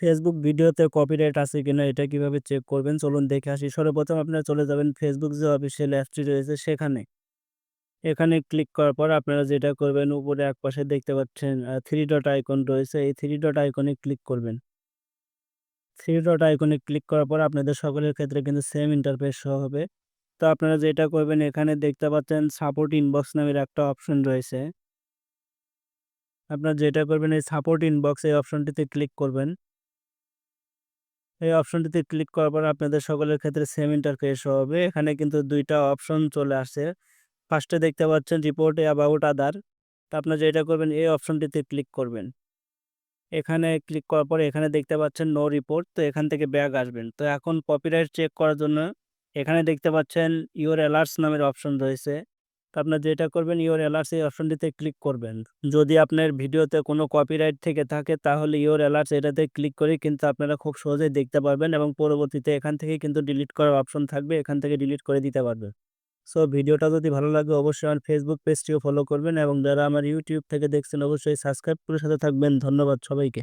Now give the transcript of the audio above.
Facebook ভিডিওতে copyright আছে কিনা এটা কীভাবে চেক করবেন? চলুন দেখে আসি। সর্বপ্রথম আপনারা চলে যাবেন ফেসবুক যে অফিসিয়াল অ্যাপটি রয়েছে সেখানে। এখানে ক্লিক করার পর আপনারা যেটা করবেন, উপরে এক পাশে দেখতে পাচ্ছেন থ্রি ডট আইকন রয়েছে। এই থ্রি ডট আইকনে ক্লিক করবেন। থ্রি ডট আইকনে ক্লিক করার পর আপনাদের সকলের ক্ষেত্রে কিন্তু সেম ইন্টারফেস শো হবে। তো আপনারা যেটা করবেন, এখানে দেখতে পাচ্ছেন সাপোর্ট ইনবক্স নামের একটা অপশন রয়েছে। আপনারা যেটা করবেন, এই সাপোর্ট ইনবক্স এই অপশনটিতে ক্লিক করবেন। এই অপশনটিতে ক্লিক করার পর আপনাদের সকলের ক্ষেত্রে সেম ইন্টারফেস হবে। এখানে কিন্তু দুইটা অপশন চলে আসছে। ফার্স্টে দেখতে পাচ্ছেন রিপোর্ট অ্যাবাউট আদার তো আপনারা যেটা করবেন, এই অপশনটিতে ক্লিক করবেন। এখানে ক্লিক করার পর এখানে দেখতে পাচ্ছেন নো রিপোর্ট তো এখান থেকে ব্যাগ আসবেন। তো এখন কপিরাইট চেক করার জন্য এখানে দেখতে পাচ্ছেন ইওর অ্যালার্টস নামের অপশন রয়েছে। আপনার যেটা করবেন ইওর অ্যালার্টস এই অপশনটিতে ক্লিক করবেন। যদি আপনার ভিডিওতে কোনো কপিরাইট থেকে থাকে, তাহলে ইওর অ্যালার্টস এটাতে ক্লিক করে কিন্তু আপনারা খুব সহজেই দেখতে পারবেন এবং পরবর্তীতে এখান থেকে কিন্তু ডিলিট করার অপশন থাকবে, এখান থেকে ডিলিট করে দিতে পারবেন সো ভিডিওটা যদি ভালো লাগে, অবশ্যই আমার ফেসবুক পেজটিও ফলো করবেন এবং যারা আমার ইউটিউব থেকে দেখছেন, অবশ্যই সাবস্ক্রাইব করে সাথে থাকবেন। ধন্যবাদ সবাইকে।